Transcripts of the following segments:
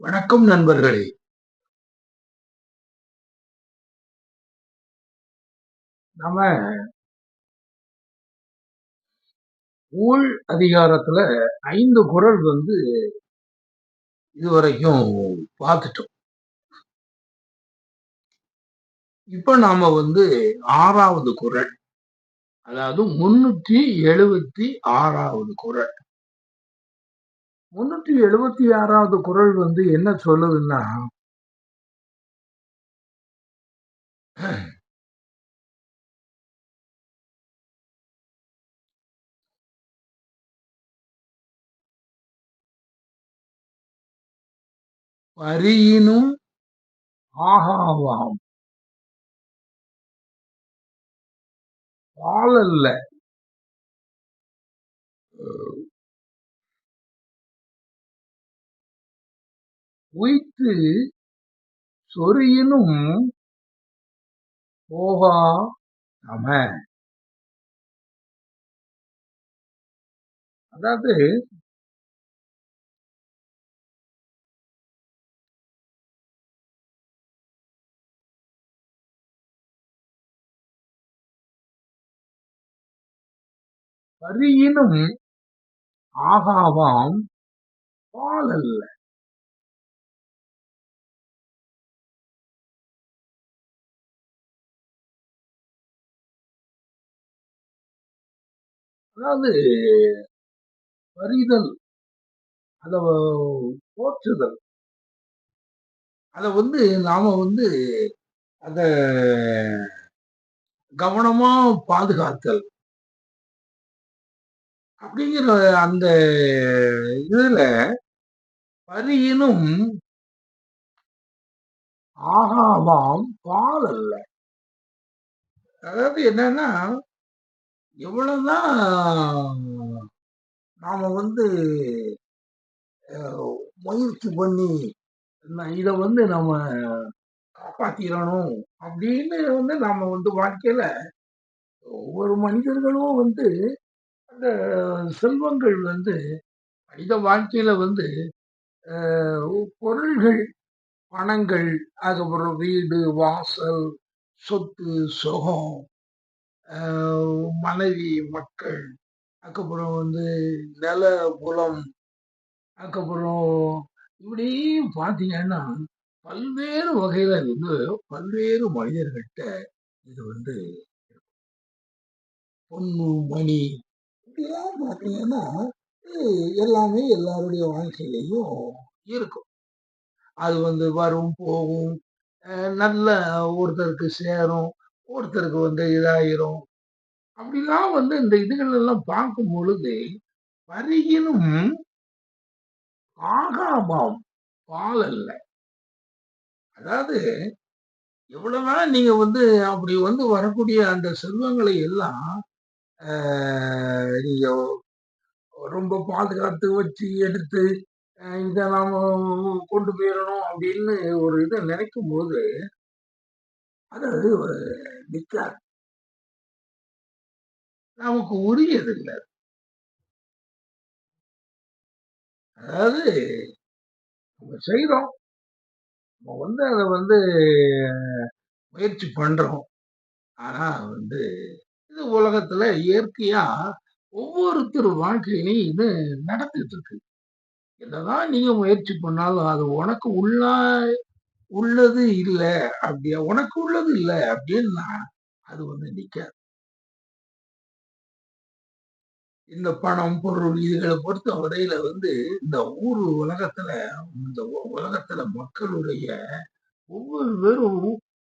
வணக்கம் நண்பர்களே. நம்ம ஊழ் அதிகாரத்துல ஐந்து குரல் வந்து இதுவரைக்கும் பார்த்துட்டோம். இப்ப நாம வந்து ஆறாவது குரல் அதாவது முன்னூற்றி எழுபத்தி ஆறாவது குரல். முன்னூற்றி எழுபத்தி ஆறாவது குரல் வந்து என்ன சொல்லுதுன்னா பரியினும் ஆகாவாம். பாலல்ல உய்த்து சொறியினும் போகா தம அதாவது பரியினும் ஆகாவாம் பாலல்ல. அதாவது வரிதல் அதை போற்றுதல். அத வந்து நாம வந்து அத கவனமா பாதுகாத்தல். அப்படிங்கிற அந்த இதுல பரியினும் ஆகாவாம் பால் அல்ல அதாவது என்னன்னா எவ்வளவுதான் நாம வந்து முயற்சி பண்ணி இதை வந்து நம்ம காப்பாத்திடணும் அப்படின்னு வந்து நாம வந்து வாழ்க்கையில ஒவ்வொரு மனிதர்களும் வந்து அந்த செல்வங்கள் வந்து மனித வாழ்க்கையில வந்து பொருள்கள் பணங்கள் அதுக்கப்புறம் வீடு வாசல் சொத்து சுகம் மனைவி மக்கள் அதுக்கப்புறம் வந்து நில புலம் அதுக்கப்புறம் இப்படி பார்த்தீங்கன்னா பல்வேறு வகையில இருந்து பல்வேறு மனிதர்கிட்ட இது வந்து பொண்ணு மணி இப்படிலாம் பார்த்தீங்கன்னா எல்லாமே எல்லாருடைய வாழ்க்கையிலையும் இருக்கும். அது வந்து வரும் போகும். நல்ல ஒருத்தருக்கு சேரும். ஒருத்தருக்கு வந்து இதாயிரும். அப்படிலாம் வந்து இந்த இதுகள் எல்லாம் பார்க்கும் பொழுது வரியினும் ஆகாமாம் பால் அல்ல அதாவது எவ்வளவுதான் நீங்க வந்து அப்படி வந்து வரக்கூடிய அந்த செல்வங்களை எல்லாம் நீங்க ரொம்ப பாதுகாத்து வச்சு எடுத்து இதை நாம கொண்டு போயிடணும் அப்படின்னு ஒரு இதை நினைக்கும் போது அதாவது ஒரு நிற்காது நமக்கு உரியது இல்லை. அதாவது நம்ம செய்கிறோம் நம்ம வந்து அதை வந்து முயற்சி பண்றோம். ஆனா வந்து இது உலகத்துல இயற்கையா ஒவ்வொருத்தர் வாழ்க்கையிலையும் இது நடந்துட்டு இருக்கு. என்னதான் நீங்க முயற்சி பண்ணாலும் அது உனக்கு உள்ள உள்ளது இல்லை அப்படியா? உனக்கு உள்ளது இல்லை அப்படின்னா அது வந்து நிற்காது இந்த பணம் பொருள் இதுகளை பொறுத்த வரையில வந்து இந்த ஊர் உலகத்துல இந்த உலகத்துல மக்களுடைய ஒவ்வொரு பேரும்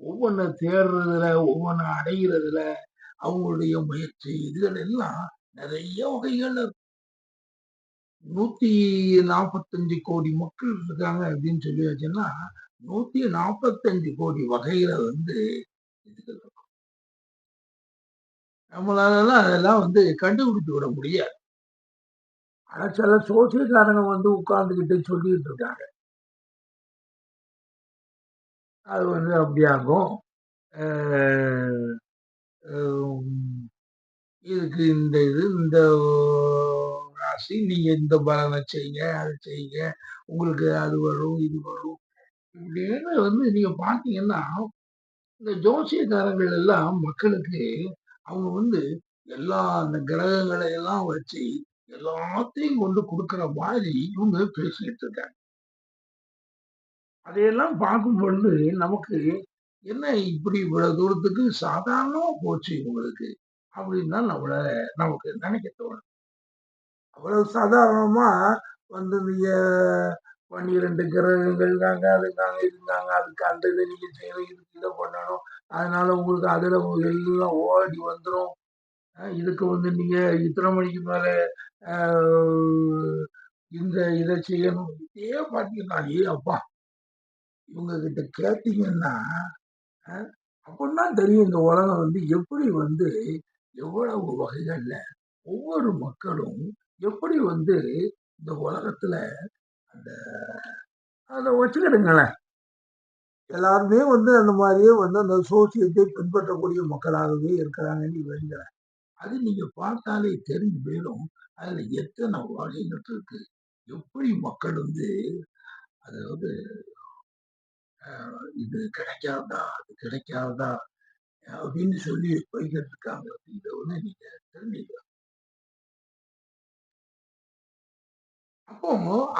ஒவ்வொன்றை தேடுறதுல ஒவ்வொன்று அடைகிறதுல அவங்களுடைய முயற்சி இதுகள் எல்லாம் நிறைய வகைகள் நூத்தி நாற்பத்தஞ்சு கோடி மக்கள் இருக்காங்க அப்படின்னு சொல்லி வச்சுன்னா நூத்தி நாற்பத்தஞ்சு கோடி வகையில வந்து இதுகள் நம்மளாலலாம் அதெல்லாம் வந்து கண்டுபிடித்து விட முடியாது ஆனா சில சோசியக்காரங்க வந்து உட்கார்ந்துக்கிட்டு சொல்லிட்டு இருக்காங்க அது வந்து அப்படியாகும் இதுக்கு இந்த இது இந்த ராசி நீங்க இந்த பலனை செய்யுங்க, அத செய்யுங்க. உங்களுக்கு அது வரும், இது வரும். இப்படின்னு வந்து நீங்க பார்த்தீங்கன்னா, இந்த ஜோசியக்காரங்கள் எல்லாம் மக்களுக்கு அவங்க வந்து எல்லா அந்த கிரகங்களை எல்லாம் வச்சு எல்லாத்தையும் கொண்டு குடுக்குற மாதிரி இவங்க பேசிட்டு இருக்காங்க. அதையெல்லாம் பார்க்கும் பொழுது நமக்கு என்ன இப்படி இவ்வளவு தூரத்துக்கு சாதாரணமா போச்சு இவங்களுக்கு அப்படின்னு தான் நம்மள நமக்கு நினைக்க தோணும். அவ்வளவு சாதாரணமா வந்து நீங்க பன்னிரண்டு கிரகங்கள் இருக்காங்க, அதுக்காங்க இருந்தாங்க, அதுக்கு அந்த இதை நீங்க செய்யணும், இதுக்கு இதை பண்ணணும். அதனால உங்களுக்கு அதுல எல்லாம் ஓடி வந்துடும் இதுக்கு வந்து நீங்க இத்தனை மணிக்கு மேல இந்த இதை செய்யணும். இதே பார்த்தீங்கன்னா, ஏ அப்பா! இவங்க கிட்ட கேட்டீங்கன்னா, அ தெரியும் இந்த உலகம் வந்து எப்படி வந்து எவ்வளவு வகைகள்ல ஒவ்வொரு மக்களும் எப்படி வந்து இந்த உலகத்துல அந்த அதை வச்சுக்கிடுங்களேன். எல்லாருமே வந்து அந்த மாதிரியே வந்து அந்த சோசியத்தை பின்பற்றக்கூடிய மக்களாகவே இருக்கிறாங்கன்னு வைங்களேன். அது நீங்க பார்த்தாலே தெரிஞ்சு போயிடும் அதுல எத்தனை வகைகள் இருக்கு. எப்படி மக்கள் வந்து அதாவது இது கிடைக்காதா? அது கிடைக்காதா? அப்படின்னு சொல்லி போய்க்கிட்டு இருக்காங்க. இத நீங்கள் நீங்க தெரிஞ்சுக்கலாம். அப்போ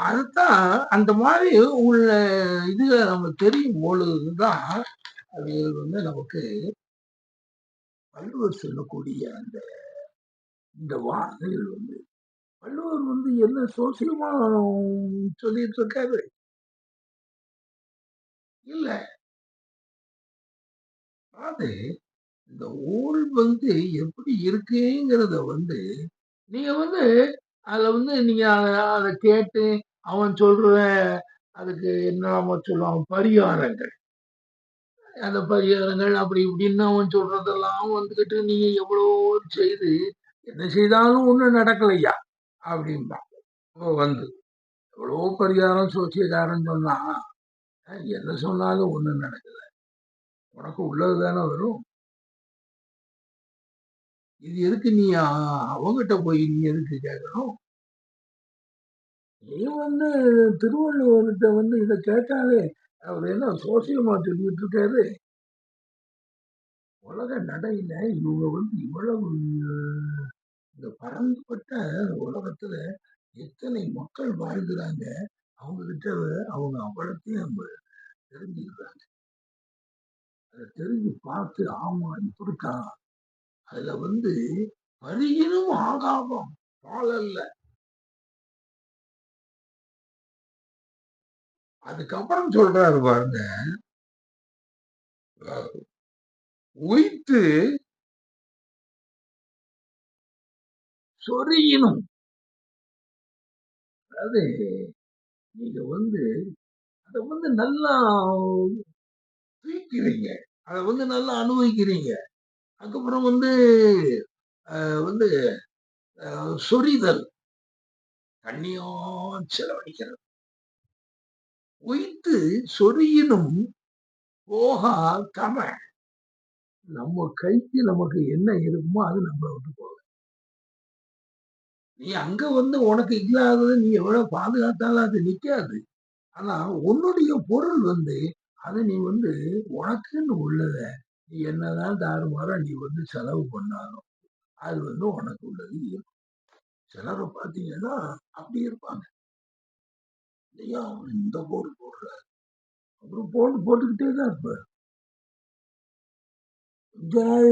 அதுதான் அந்த மாதிரி உள்ள இது நம்ம தெரியும் பொழுதுதான் அது வந்து நமக்கு வள்ளுவர் சொல்லக்கூடிய அந்த இந்த வார்த்தைகள் வந்து வள்ளுவர் வந்து என்ன சோசியமா சொல்லிட்டு இருக்காரு? இல்ல. அது இந்த ஊழ் வந்து எப்படி இருக்குங்கிறத வந்து, நீங்க வந்து அதில் வந்து நீங்கள் அதை அதை கேட்டு அவன் சொல்கிற அதுக்கு என்னலாமோ சொல்லுவான் பரிகாரங்கள். அந்த பரிகாரங்கள் அப்படி இப்படின்னு அவன் சொல்றதெல்லாம் வந்துக்கிட்டு நீங்கள் எவ்வளோ செய்து, என்ன செய்தாலும் ஒன்றும் நடக்கலையா அப்படின்பான் வந்து எவ்வளோ பரிகாரம் சோசியக்காரன் சொன்னான். என்ன சொன்னாலும் ஒன்றும் நடக்கலை உனக்கு உள்ளது தானே வரும். இது எதுக்கு நீ அவங்ககிட்ட அவங்கிட்ட போய் நீ எதுக்கு கேட்கணும்? நீ வந்து திருவள்ளுவர்கிட்ட வந்து இத கேட்டாலே, அவர் என்ன சோசியமா சொல்லிட்டு இருக்காரு? உலக நடையில இவங்க வந்து இவ்வளவு இந்த பரந்துபட்ட உலகத்துல எத்தனை மக்கள் வாழ்கிறாங்க. அவங்க கிட்ட அவங்க அவ்வளத்தையும் நம்ம தெரிஞ்சுக்கிறாங்க. அத தெரிஞ்சு பார்த்து, ஆமா இப்படித்தான். அதுல வந்து பரியினும் ஆகாமம் பால் அல்ல. அதுக்கப்புறம் சொல்றாரு பாருங்க. உயித்து உய்த்து சொரியினும். அதாவது நீங்க வந்து அத வந்து நல்லா தூய்க்கிறீங்க. அத வந்து நல்லா அனுபவிக்கிறீங்க. அதுக்கப்புறம் வந்து வந்து சொரிதல். தண்ணியோ செலவழிக்கிறது. உய்த்து சொரியினும் போகா தம. நம்ம கைக்கு நமக்கு என்ன இருக்குமோ அது நம்மளை விட்டு போகாது. நீ அங்க வந்து உனக்கு இல்லாதது நீ எவ்வளவு பாதுகாத்தாலும் அது நிக்காது. ஆனா உன்னுடைய பொருள் வந்து அதை நீ வந்து உனக்குன்னு உள்ளத நீ என்னதான் தாறுமாறா நீ வந்து செலவு பண்ணாலும், அது வந்து உனக்கு உள்ளது இருக்கும். சிலரை பார்த்தீங்கன்னா, அப்படி இருப்பாங்க. ஐயா அவன் இந்த போர்டு போடுறாரு. அப்புறம் போர்டு போட்டுக்கிட்டே தான் இருப்பார் கொஞ்ச நாள்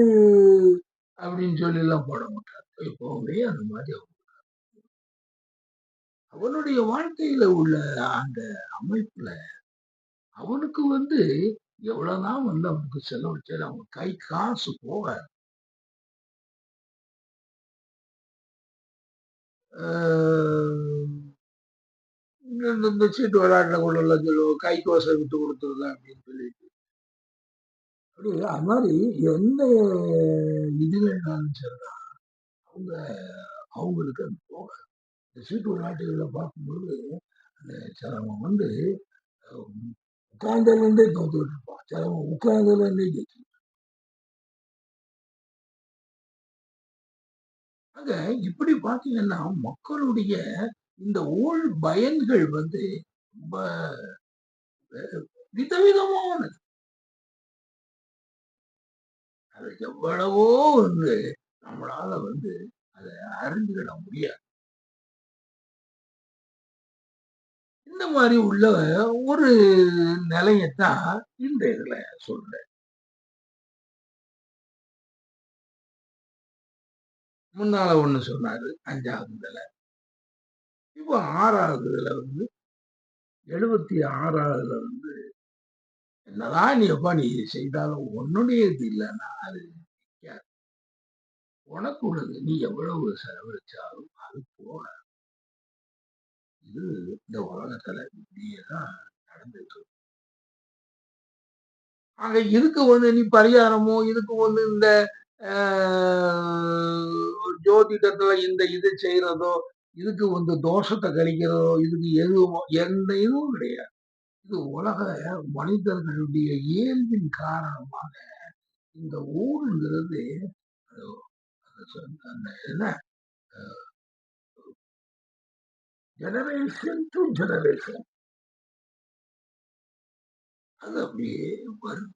அப்படின்னு சொல்லிலாம் போட மாட்டார் எப்பவுமே அந்த மாதிரி அவனுடைய வாழ்க்கையில உள்ள அந்த அமைப்புல, அவனுக்கு வந்து எவ்வளவுதான் வந்து அவனுக்கு செலவழிச்சாலும் அவங்க கை காசு போகாது. இந்த இந்த விளையாட்டில் கொண்டு விளையாடக்குள்ளலாம் சொல்லுவோம். கைக்கோச விட்டு கொடுத்துருங்க அப்படின்னு சொல்லிட்டு. அப்படி அது மாதிரி எந்த இது வேணாலும் சரிதான். அவங்க அவங்களுக்கு அது போகாது. இந்த சீட்டு விளையாட்டுகள பார்க்கும்போது, அந்த சிலவன் வந்து உட்கார்ந்ததுலேருந்தே தோத்துக்கிட்டு இருப்பான். சிலவன் உட்கார்ந்ததுலேருந்தே ஜெயிச்சு ஆக இப்படி பார்த்தீங்கன்னா, மக்களுடைய இந்த ஊழ் பயன்கள் வந்து ரொம்ப விதவிதமானது. அது எவ்வளவோ வந்து நம்மளால வந்து அத அறிஞ்சுக்கிட முடியாது. இந்த மாதிரி உள்ள ஒரு நிலையத்தான் இந்த இதுல சொல்றேன். முன்னால ஒண்ணு சொன்னாரு அஞ்சாவது இதுல இப்போ ஆறாவது இதுல வந்து 76வதுல வந்து என்னதான் நீ எப்பா நீ செய்தாலும் உன்னுடையது இல்லைன்னா அது உனக்கு உள்ளது நீ எவ்வளவு செலவழிச்சாலும் அது போகாது. இது இந்த உலகத்துல இப்படியே தான் நடந்துட்டு ஆக இதுக்கு வந்து நீ பரிகாரமோ, இதுக்கு வந்து இந்த ஜோதிடத்துல இந்த இது செய்யறதோ இதுக்கு வந்து தோஷத்தை கழிக்கிறதோ, இதுக்கு எதுவும் எந்த இதுவும் கிடையாது. இது உலக மனிதர்களுடைய இயல்பின் காரணமாக இந்த ஊருங்கிறது அந்த என்ன ஜெனரேஷன் டு ஜெனரேஷன் அது அப்படியே வரும்.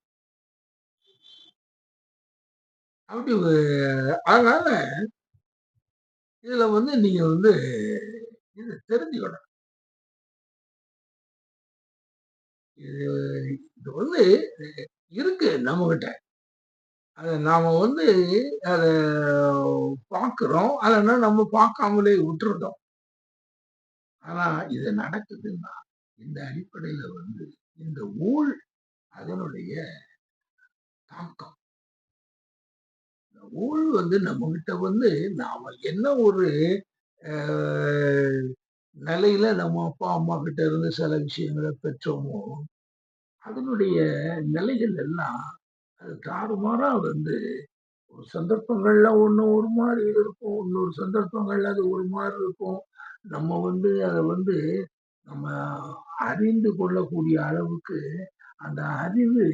அப்படி அதனால இதுல வந்து நீங்க வந்து இது தெரிஞ்சுக்கணும். இது இது வந்து இருக்கு நம்மகிட்ட. அதை நாம வந்து அதை பார்க்குறோம் இல்லன்னா நம்ம பார்க்காமலே விட்டுருந்தோம் ஆனா இது நடக்குதுன்னா, இந்த அடிப்படையில வந்து இந்த ஊழ் அதனுடைய தாக்கம். இந்த ஊழ் வந்து நம்ம கிட்ட வந்து நாம என்ன ஒரு நிலையில நம்ம அப்பா, அம்மா கிட்ட இருந்து சில விஷயங்களை பெற்றோமோ, அதனுடைய நிலைகள் எல்லாம் அது தாறுமாறா வந்து ஒரு சந்தர்ப்பங்கள்ல ஒண்ணு ஒரு மாதிரி இருக்கும். இன்னொரு சந்தர்ப்பங்கள்ல அது ஒரு மாதிரி இருக்கும். நம்ம வந்து அதை வந்து நம்ம அறிந்து கொள்ளக்கூடிய அளவுக்கு அந்த அறிவு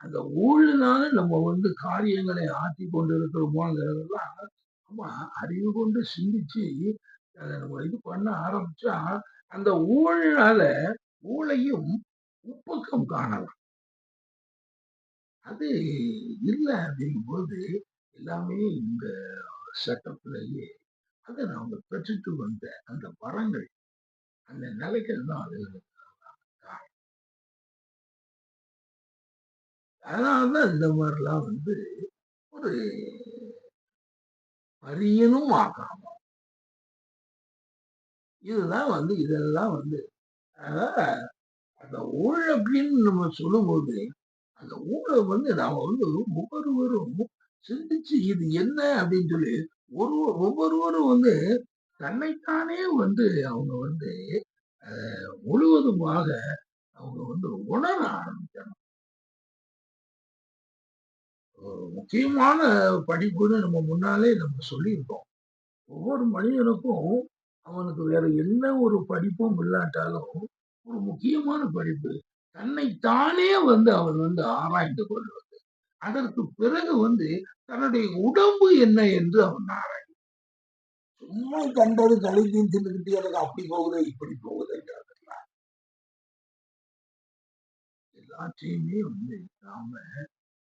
அந்த ஊழினால நம்ம வந்து காரியங்களை ஆத்தி கொண்டு இருக்கிறோமோங்கிறதெல்லாம் நம்ம அறிவு கொண்டு சிந்திச்சு அத நம்ம இது பண்ண ஆரம்பிச்சா, அந்த ஊழினால ஊழையும் உப்பக்கம் காணலாம். அது இல்லை அப்படிங்கும்போது, எல்லாமே இந்த செட்டப்லயே அதை நாம பெற்றுட்டு வந்த அந்த வரங்கள், அந்த நிலைகள் தான் அது காரணம். அதனால தான் இந்த மாதிரிலாம் வந்து ஒரு அரியனும் ஆகாம. இதுதான் வந்து இதெல்லாம் வந்து அந்த ஊழல் அப்படின்னு நம்ம சொல்லும்போது, அந்த ஊழ வந்து நாம வந்து ஒவ்வொருவரும் சிந்திச்சு இது என்ன அப்படின்னு சொல்லி ஒரு ஒவ்வொருவரும் வந்து தன்னைத்தானே வந்து அவங்க வந்து அஹ் முழுவதுமாக அவங்க வந்து உணர ஆரம்பிக்கணும். ஒரு முக்கியமான படிப்புன்னு நம்ம முன்னாலே நம்ம சொல்லியிருக்கோம். ஒவ்வொரு மனிதனுக்கும் அவனுக்கு வேற என்ன ஒரு படிப்பும் இல்லாட்டாலும், ஒரு முக்கியமான படிப்பு தன்னைத்தானே வந்து அவன் வந்து ஆராய்ந்து கொள்வது. அதற்கு பிறகு வந்து தன்னுடைய உடம்பு என்ன என்று அவன் ஆராய் சும்மா கண்டது கழித்துன்னு தின்னுக்கிட்டு எனக்கு அப்படி போகுது, இப்படி போகுதுங்கிறதெல்லாம் எல்லாத்தையுமே வந்து நாம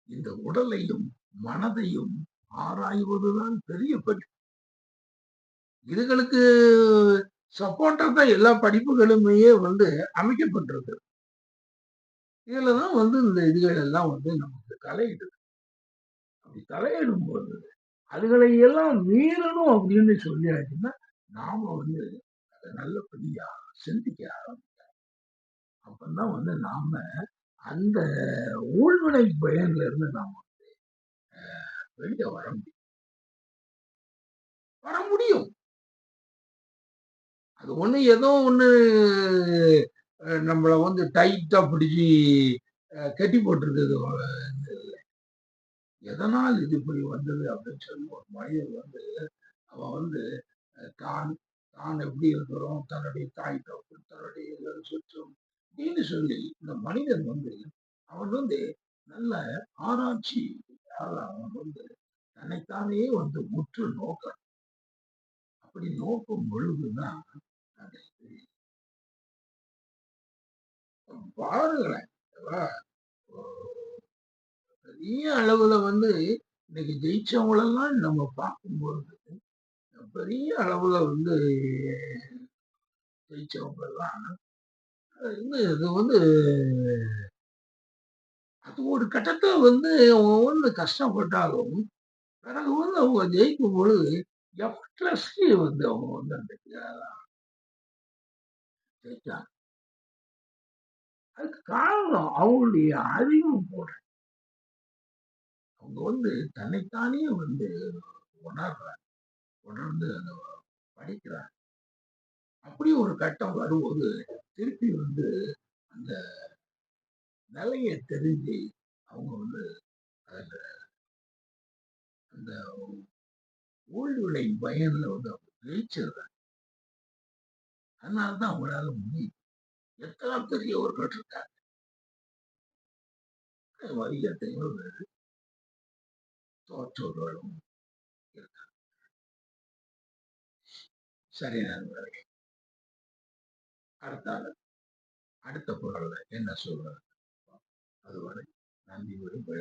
இந்த உடலையும், மனதையும் ஆராய்வதுதான் பெரிய படிப்பு. இதுகளுக்கு சப்போர்ட்டா தான் எல்லா படிப்புகளுமே வந்து அமைக்கப்பட்டிருக்கு. இதுல தான் வந்து இந்த இதுகள் எல்லாம் வந்து நமக்கு தலையிடுது. அப்படி தலையிடும்போது, அதுகளை எல்லாம் மீறணும் அப்படின்னு சொல்லியாச்சுன்னா, நாம வந்து அதை நல்லபடியா சிந்திக்க ஆரம்பிக்கணும். அப்பந்தான் வந்து நாம அந்த ஊழ்வினை பயன்ல இருந்து நாம வந்து வெளியே வர முடியும். வர முடியும். அது ஒண்ணு ஏதோ ஒண்ணு நம்மள வந்து டைட்டா பிடிச்சி கட்டி போட்டிருக்குது. எதனால் இது இப்படி வந்தது அப்படின்னு சொல்லி ஒரு மனிதன் வந்து அவன் வந்து தான் தான் எப்படி இருக்கிறோம், தன்னுடைய தாய் தகப்பன், தன்னுடைய எல்லாரும் சுற்றம் அப்படின்னு சொல்லி இந்த மனிதன் வந்து அவன் வந்து நல்ல ஆராய்ச்சி அவன் வந்து தன்னைத்தானே வந்து முற்று நோக்க அப்படி நோக்கும் பொழுதுதான் அதை தெரியும். பாருங்களேன் பெரிய அளவுல வந்து இன்னைக்கு ஜெயிச்சவங்களெல்லாம் நம்ம பார்க்கும்பொழுது பெரிய அளவுல வந்து ஜெயிச்சவங்கெல்லாம் வந்து இது வந்து அது ஒரு கட்டத்தை வந்து அவங்க வந்து கஷ்டப்பட்டாலும் பிறகு வந்து அவங்க ஜெயிக்கும் பொழுது எஃபர்ட்லெஸ்லி வந்து அவங்க வந்து அந்த ஜெயிச்சாங்க. அதுக்கு காரணம் அவங்களுடைய அறிவு கூட. அவங்க வந்து தன்னைத்தானே வந்து உணர்றாங்க உணர்ந்து அந்த படிக்கிறாங்க அப்படி ஒரு கட்டம் வரும்போது திருப்பி வந்து அந்த நிலையை தெரிஞ்சு அவங்க வந்து அதில் அந்த ஊழ்விளை பயனில் வந்து அவங்க ஜெயிச்சிடுறாங்க. அதனாலதான் அவங்களால முடியும் எத்தனை பெரியவர்கள் இருக்காங்க அது தோற்றவர்களும் இருக்காங்க. சரி நண்பர்களே அடுத்த ஆளு, அடுத்த குரல்ல என்ன சொல்றாங்க அதுவரை நன்றி விடுபட